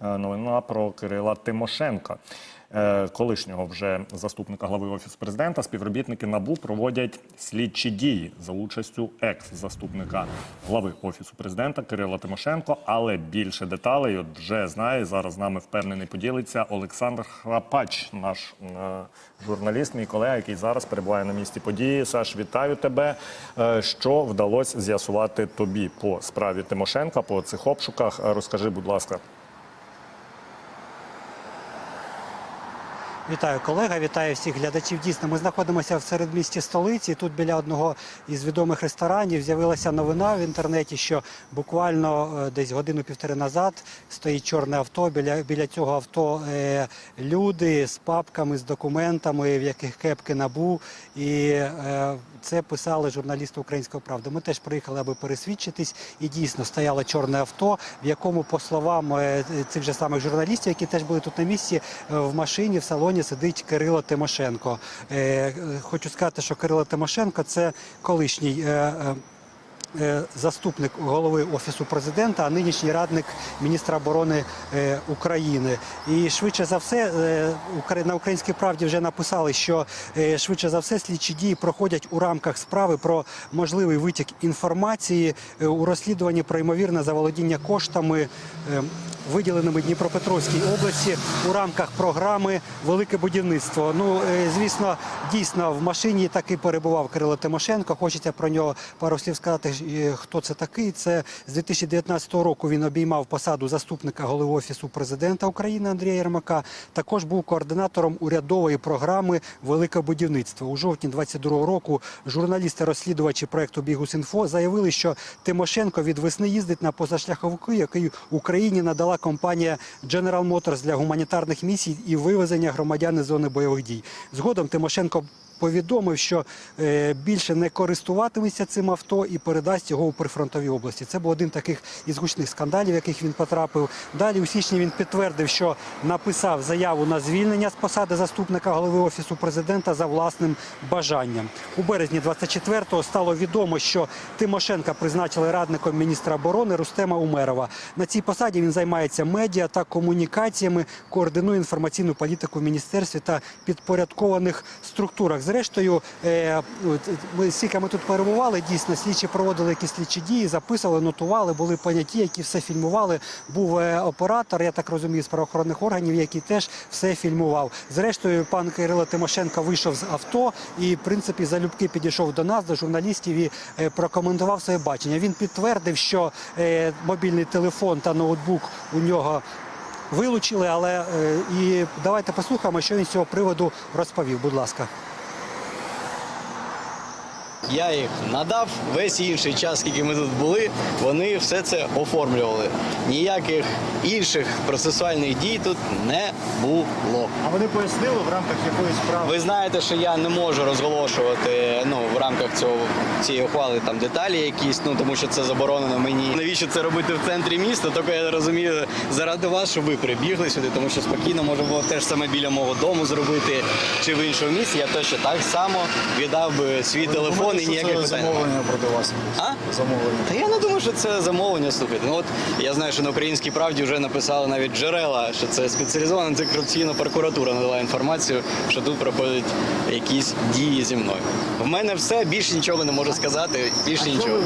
е, новина про Кирила Тимошенка. Е, Колишнього вже заступника глави офісу президента співробітники набу проводять слідчі дії за участю екс-заступника глави офісу президента Кирила Тимошенко. Але більше деталей от вже знає зараз. З нами впевнений поділиться Олександр Храпач, наш е, журналіст, мій колега, який зараз перебуває на місці події. Саш, вітаю тебе. Що вдалося з'ясувати тобі по справі Тимошенка, по цих обшуках? Розкажи, будь ласка. Вітаю колега, вітаю всіх глядачів. Дійсно, ми знаходимося в середмісті столиці. Тут біля одного із відомих ресторанів з'явилася новина в інтернеті, що буквально е, десь годину-півтори назад стоїть чорне авто. Біля біля цього авто е, люди з папками, з документами, в яких кепки набу. І е, це писали журналісти Української правди. Ми теж приїхали, аби пересвідчитись, і дійсно стояло чорне авто, в якому, по словам е, цих же самих журналістів, які теж були тут на місці, е, в машині в салоні сидить Кирило Тимошенко. Е, Хочу сказати, що Кирило Тимошенко це колишній. е, е, Заступник голови офісу президента, а нинішній радник міністра оборони України. І швидше за все на українській правді вже написали, що швидше за все слідчі дії проходять у рамках справи про можливий витік інформації у розслідуванні про ймовірне заволодіння коштами. Виділеними Дніпропетровській області у рамках програми Велике будівництво. Ну е, звісно, дійсно в машині таки перебував Кирило Тимошенко. Хочеться про нього пару слів сказати, е, хто це такий. Це з 2019 року він обіймав посаду заступника голови офісу президента України Андрія Єрмака. Також був координатором урядової програми Велике будівництво. У жовтні 22 року журналісти-розслідувачі проекту Бігус.Інфо заявили, що Тимошенко від весни їздить на позашляховики, який Україні надала компанія General Motors для гуманітарних місій і вивезення громадян із зони бойових дій. Згодом Тимошенко повідомив, що е, більше не користуватиметься цим авто і передасть його у прифронтові області. Це був один таких із гучних скандалів, в яких він потрапив. Далі у січні він підтвердив, що написав заяву на звільнення з посади заступника голови офісу президента за власним бажанням. У березні 24-го стало відомо, що Тимошенка призначили радником міністра оборони Рустема Умерова. На цій посаді він займається медіа та комунікаціями, координує інформаційну політику в міністерстві та підпорядкованих структурах. Зрештою, е, ми скільки ми тут перебували, дійсно слідчі проводили якісь слідчі дії, записували, нотували, були поняті, які все фільмували. Був е, оператор, я так розумію, з правоохоронних органів, який теж все фільмував. Зрештою, пан Кирило Тимошенко вийшов з авто і, в принципі, залюбки підійшов до нас, до журналістів і е, прокоментував своє бачення. Він підтвердив, що е, мобільний телефон та ноутбук у нього. Вилучили, але е, і давайте послухаємо, що він з цього приводу розповів. Будь ласка. Я їх надав весь інший час, скільки ми тут були, вони все це оформлювали. Ніяких інших процесуальних дій тут не було. А вони пояснили в рамках якоїсь справи. Ви знаєте, що я не можу розголошувати ну в рамках цього цієї ухвали там деталі якісь, ну тому що це заборонено мені. Навіщо це робити в центрі міста? Тільки я розумію заради вас, щоб ви прибігли сюди, тому що спокійно може було теж саме біля мого дому зробити чи в іншому місці. Я точно так само віддав би свій телефон і Що ніяких це питань. замовлення проти вас. А? Замовлення. Та я не думаю, що це замовлення. Слухайте. Ну от я знаю, що на українській правді вже написали навіть джерела, що це спеціалізована антикорупційна прокуратура надала інформацію, що тут проходять якісь дії зі мною. В мене все більше нічого не можу сказати. Більше нічого.